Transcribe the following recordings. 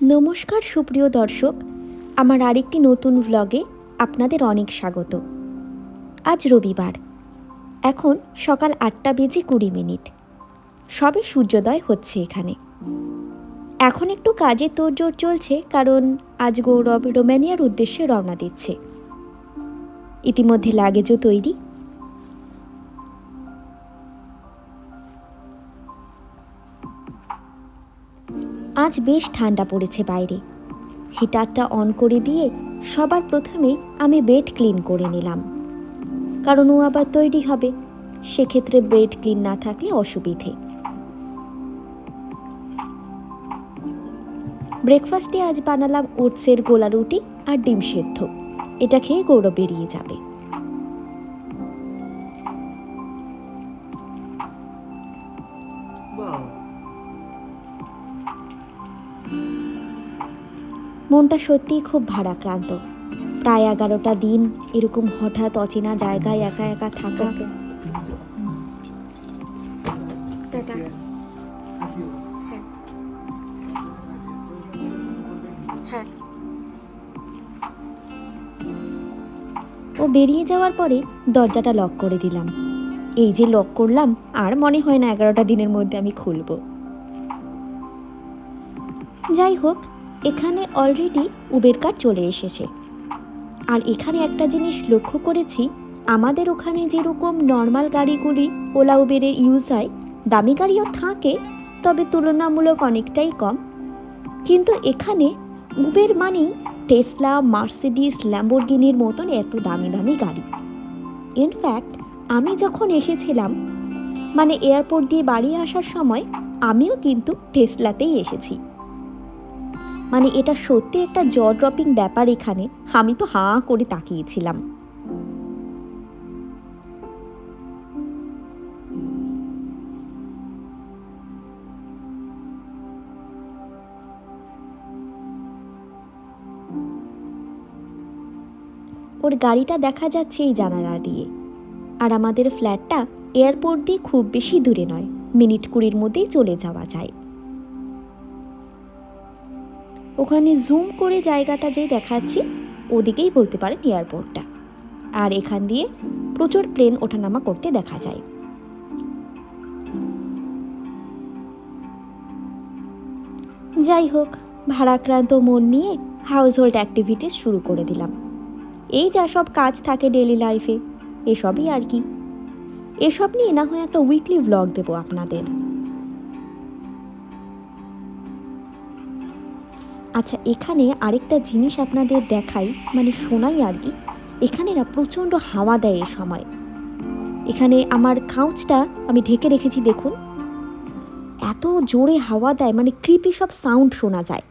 নমস্কার সুপ্রিয় দর্শক, আমার আরেকটি নতুন ভ্লগে আপনাদের অনেক স্বাগত। আজ রবিবার, এখন সকাল আটটা বেজে কুড়ি মিনিট। সবে সূর্যোদয় হচ্ছে এখানে। এখন একটু কাজে তোড়জোড় চলছে, কারণ আজ গৌরব রোমানিয়ার উদ্দেশ্যে রওনা দিচ্ছে। ইতিমধ্যে লাগেজও তৈরি। আজ বেশ ঠান্ডা পড়েছে বাইরে। হিটারটা অন করে দিয়ে সবার প্রথমে আমি বেড ক্লিন করে নিলাম। কারণ ও আবার তৈরি হবে, সেক্ষেত্রে বেড ক্লিন না থাকলে অসুবিধে। ব্রেকফাস্টে আজ বানালাম ওটসের গোলা রুটি আর ডিম সেদ্ধ। এটা খেয়ে গৌরব বেরিয়ে যাবে। Wow. মনটা সত্যিই খুব ভারাক্রান্ত। প্রায় এগারোটা দিন এরকম হঠাৎ অচেনা জায়গায় একা একা থাকা। হ্যাঁ। হ্যাঁ। ও বেরিয়ে যাওয়ার পরে দরজাটা লক করে দিলাম। এই যে লক করলাম আর মনে হয় না এগারোটা দিনের মধ্যে আমি খুলব। যাই হোক এখানে অলরেডি উবের কার চলে এসেছে। আর এখানে একটা জিনিস লক্ষ্য করেছি, আমাদের ওখানে যেরকম নর্মাল গাড়িগুলি ওলা উবেরের ইউজ হয়, দামি গাড়িও থাকে, তবে তুলনামূলক অনেকটাই কম। কিন্তু এখানে উবের মানেই টেসলা মার্সিডিস ল্যাম্বোর্গিনির মতন এত দামি দামি গাড়ি। ইনফ্যাক্ট আমি যখন এসেছিলাম মানে এয়ারপোর্ট দিয়ে বাড়ি আসার সময়, আমিও কিন্তু টেসলাতেই এসেছি। মানে এটা সত্যি একটা জ ড্রপিং ব্যাপার এখানে। আমি তো হাঁ করে তাকিয়েছিলাম। ওর গাড়িটা দেখা যাচ্ছে এই জানালা দিয়ে। আর আমাদের ফ্ল্যাটটা এয়ারপোর্ট দিয়ে খুব বেশি দূরে নয়। মিনিট কুড়ির মধ্যেই চলে যাওয়া যায়। ওখানে জুম করে জায়গাটা যে দেখাচ্ছি, ওদিকেই বলতে পারেন এয়ারপোর্টটা আর এখান দিয়ে প্রচুর প্লেন ওঠানামা করতে দেখা যায়। যাই হোক, ভারাক্রান্ত মন নিয়ে হাউস হোল্ড অ্যাক্টিভিটিস শুরু করে দিলাম। এই যা সব কাজ থাকে ডেলি লাইফে এসবই আর কি। এসব নিয়ে না হয় একটা উইকলি ভ্লগ দেবো আপনাদের। আচ্ছা এখানে আরেকটা জিনিস আপনাদের দেখাই মানে শোনাই আর কি। এখানে না প্রচণ্ড হাওয়া দেয় এ সময়। এখানে আমার কাউচটা আমি ঢেকে রেখেছি, দেখুন। এত জোরে হাওয়া দেয় মানে ক্রিপি সব সাউন্ড শোনা যায়।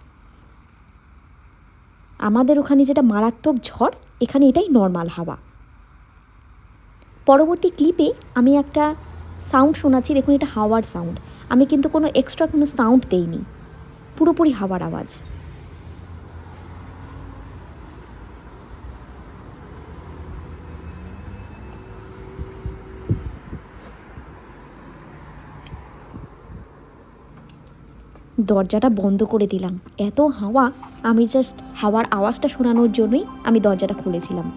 আমাদের ওখানে যেটা মারাত্মক ঝড়, এখানে এটাই নর্মাল হাওয়া। পরবর্তী ক্লিপে আমি একটা সাউন্ড শোনাচ্ছি, দেখুন এটা হাওয়ার সাউন্ড আমি কিন্তু কোনো এক্সট্রা কোনো সাউন্ড দেইনি। পুরোপুরি হাওয়ার আওয়াজ। দরজাটা বন্ধ করে দিলাম। এত হাওয়া, আমি জাস্ট হাওয়ার আওয়াজটা শোনানোর জন্যই আমি দরজাটা খুলেছিলাম।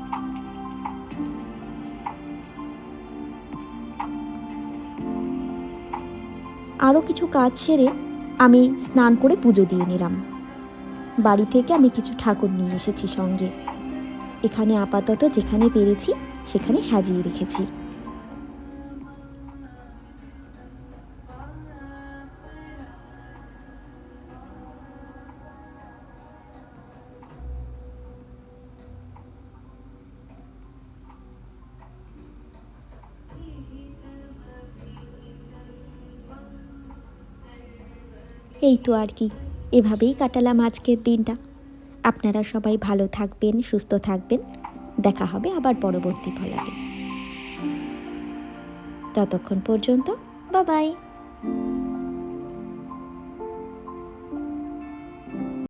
আরও কিছু কাজ সেরে আমি স্নান করে পুজো দিয়ে নিলাম। বাড়ি থেকে আমি কিছু ঠাকুর নিয়ে এসেছি সঙ্গে। এখানে আপাতত যেখানে পেরেছি, সেখানে সাজিয়ে রেখেছি। এই তো আর কি। এভাবেই কাটালাম আজকের দিনটা। আপনারা সবাই ভালো থাকবেন, সুস্থ থাকবেন। দেখা হবে আবার পরবর্তী ফলাতে ততক্ষণ পর্যন্ত বাবাই